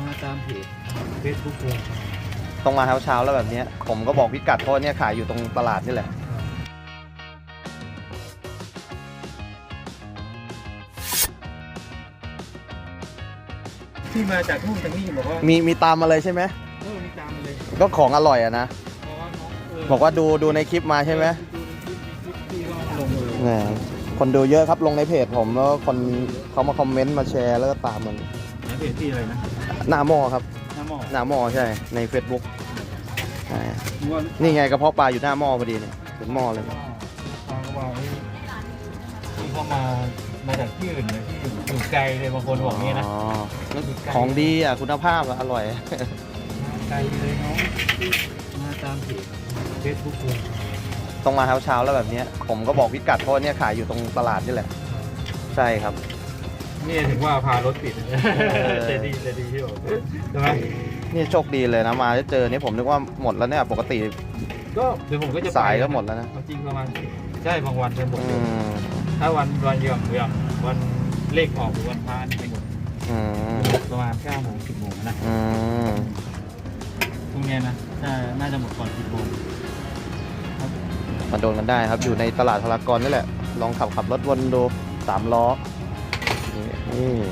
มาตามเพจเฟซบุ๊กเลยต้องมาเช้าเช้าๆแล้วแบบเนี้ยผมก็บอกพิกัดเพราะว่าเนี่ยขายอยู่ตรงตลาดนี่แหละ ที่มาจากนู่นจากนี่บอกว่ามีมีตามมาเลยใช่ไหมเออมีตามมาเลยก็ของอร่อยอะนะ เพราะว่าน้องเบอกว่าดูดูในคลิปมาใช่ไหมดูในคลิปในคลิปที่เราลงเลยแหมคนดูเยอะครับลงในเพจผมแล้วคนเขามาคอมเมนต์มาแชร์แล้วก็ตามมันนะ เพจที่อะไรนะหน้าหม้อครับน้ำหมอกหน้าหม้อใช่ ใน Facebook ใช่ว่านี่ไงกระเพาะปลาอยู่หน้าหม้อพอดีเนี่ยเป็นหม้อเลย ทางก็ว่าเฮ้ยที่เขามามาจากที่อื่นเลยที่อยู่อยู่ไกลเลยบางคนบอกนี้นะอ๋อของดีอะคุณภาพอะอร่อย ไกลเลยน้องมาตามเพจเฟซบุ๊กเลยต้องมาเช้าเช้าๆแล้วแบบเนี้ยผมก็บอกพิกัดเพราะว่าเนี่ยขายอยู่ตรงตลาดนี่แหละ ใช่ครับ นี่ถึงว่าพารถติดอแต่ดีแต่ดีที่บอกใช่ไหมนี่โชคดีเลยนะมาได้เจอเนี่ยผมนึกว่าหมดแล้วเนี่ยปกติก็เดี๋ยวผมก็จะไปสายก็หมดแล้วนะเอาจริงประมาณใช่บางวันจะหมดอืมถ้าวันวันเยี่ยมเยี่ยมวันเลขออกหรือวันพานี่ไม่หมดอืมประมาณ9โมง10โมงนะอืมพรุ่งนี้นะน่าน่าจะหมดก่อน10โมงมาโดนกันได้ครับอยู่ในตลาดพารากอนนี่แหละลองขับขับรถวนดูสามล้อ นี่นี่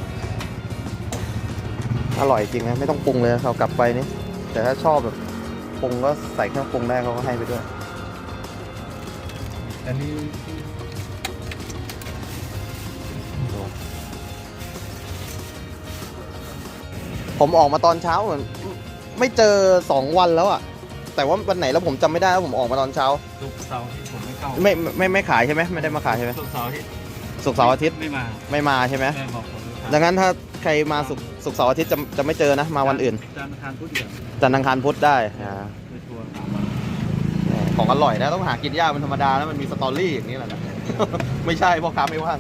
อร่อยจริงนะ ไม่ต้องปรุงเลยเขากลับไปนี่แต่ถ้าชอบแบบปรุงก็ใส่เครื่องปรุงได้เขาก็ให้ไปด้วย อันนี้ผมออกมาตอนเช้าเหมือนไม่เจอสองวันแล้วอะแต่ว่าวันไหนแล้วผมจำไม่ได้แล้วผมออกมาตอนเช้าศุกร์เสาร์ที่ผมไม่เข้าไม่ไม่ไม่ขายใช่ไหมไม่ได้มาขายใช่ไหมศุกร์เสาร์ที่ ศุกร์เสาร์อาทิตย์ไม่มาไม่มาใช่ไหมแม่บอกผมไม่มาดังนั้นถ้าใครมาศุกร์ศุกร์เสาร์อาทิตย์จะจะไม่เจอนะมาวันอื่น จานทร์อังคารพุธเดียวจันทร์อังคารพุธได้อ่าไปทัวร์สามวันของอร่อยนะต้องหากินยากเป็นธรรมดาแล้วมันมีสตอรี่อย่างนี้แหละนะ ไม่ใช่พ่อค้าไม่ว่าง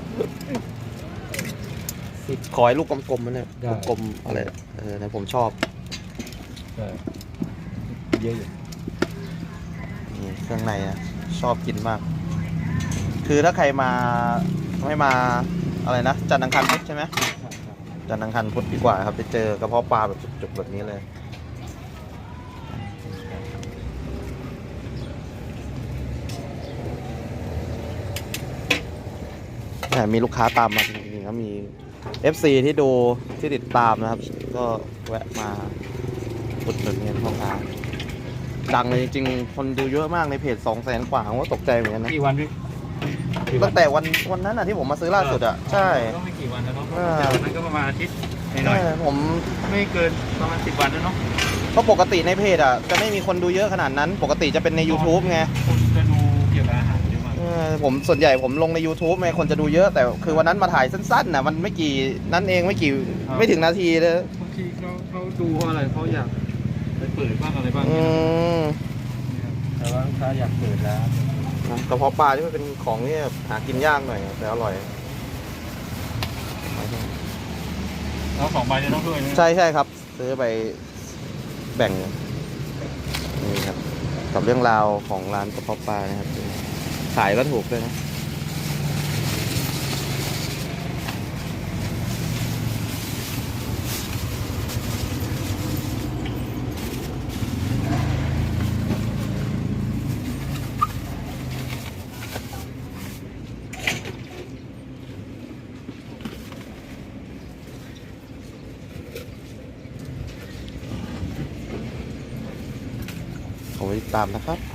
ขอให้ลูกกลมๆมันเนี่ยกลมๆอะไรเออนะผมชอบเออเยอะอยู่นี่เครื่องในอะชอบกินมาก คือถ้าใครมา ไม่มาอะไรนะจันทร์อังคารพุธใช่ไหมจันทร์อังคารพุธดีกว่าครับ ไปเจอกระเพาะปลาแบบจุกๆแบบนี้เลยแหมมีลูกค้าตามมาจริงๆก็มี FC ที่ดูที่ติดตามนะครับ ก็แวะมาอุดหนุนเงินพ่อค้าดังเลยจริงๆคนดูเยอะมากในเพจสองแสนกว่าผมก็ตกใจเหมือนกันนะ กี่วันพี่ กี่วัตั้นงแต่วันวันนั้นอะที่ผมมาซื้อล่าสุดอะใช่ ก็ไม่กี่วันแล้วเนาะเออแต่วันนั้นก็ประมาณอาทิตย์หน่อยใช่ผมๆไม่เกินประมาณสิบวันแล้วเนาะเพราะปกติในเพจอะจะไม่มีคนดูเยอะขนาดนั้น ปกติจะเป็นใน YouTube ไงคนจะดูเกี่ยวกับอาหารเยอะมากเออผมส่วนใหญ่ผมลงใน YouTube ไงคนจะดูเยอะแต่คือวันนั้นมาถ่ายสั้นๆนะมันไม่กี่นั้นเองไม่กี่ไม่ถึงนาทีเลยบางทีเขาเขาดูเพราะอะไรเขาอยากไปเปิดบ้างอะไรบ้างอืเนี่ยมแต่ว่าลูกค้าอยากเปิดแล้ว กระเพาะปลาที่มันเป็นของที่หากินยากหน่อยแต่อร่อยแล้วสองใบเนี่ยต้องด้วยนะใช่ใช่ครับ ซื้อไปแบ่งนี่ครับ กับเรื่องราวของร้านกระเพาะปลานะครับ ขายก็ถูกด้วยนะ ไปติดตามนะครับ